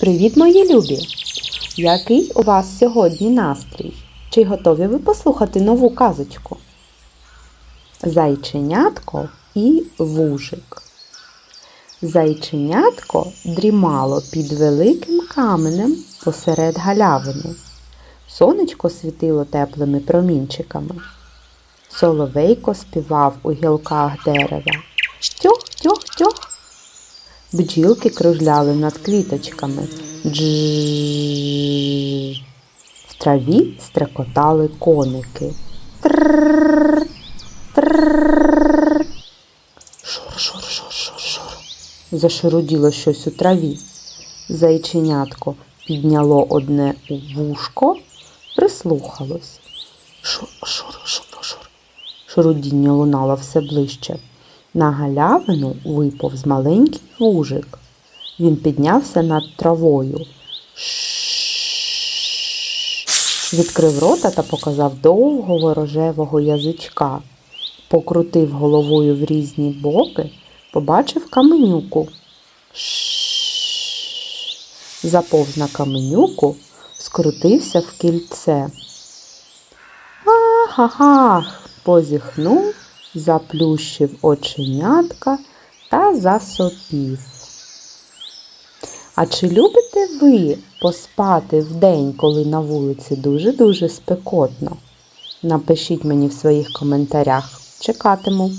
Привіт, мої любі! Який у вас сьогодні настрій? Чи готові ви послухати нову казочку? Зайченятко і вужик. Зайченятко дрімало під великим каменем посеред галявини. Сонечко світило теплими промінчиками. Соловейко співав у гілках дерева. Бджілки кружляли над квіточками. Дж. В траві стрекотали коники. Трррррр, трррррр. Шур, шур, шур, шур, шур. Зашаруділо щось у траві. Зайченятко підняло одне вушко, прислухалось. Шур, шур, шур, шур. Шурудіння лунало все ближче. На галявину виповз маленький вужик. Він піднявся над травою. Відкрив рота та показав довгого рожевого язичка. Покрутив головою в різні боки, побачив каменюку. Заповз на каменюку, скрутився в кільце. Ах-ах-ах, позіхнув, заплющив оченятка та засопів. А чи любите ви поспати вдень, коли на вулиці дуже-дуже спекотно? Напишіть мені в своїх коментарях. Чекатиму.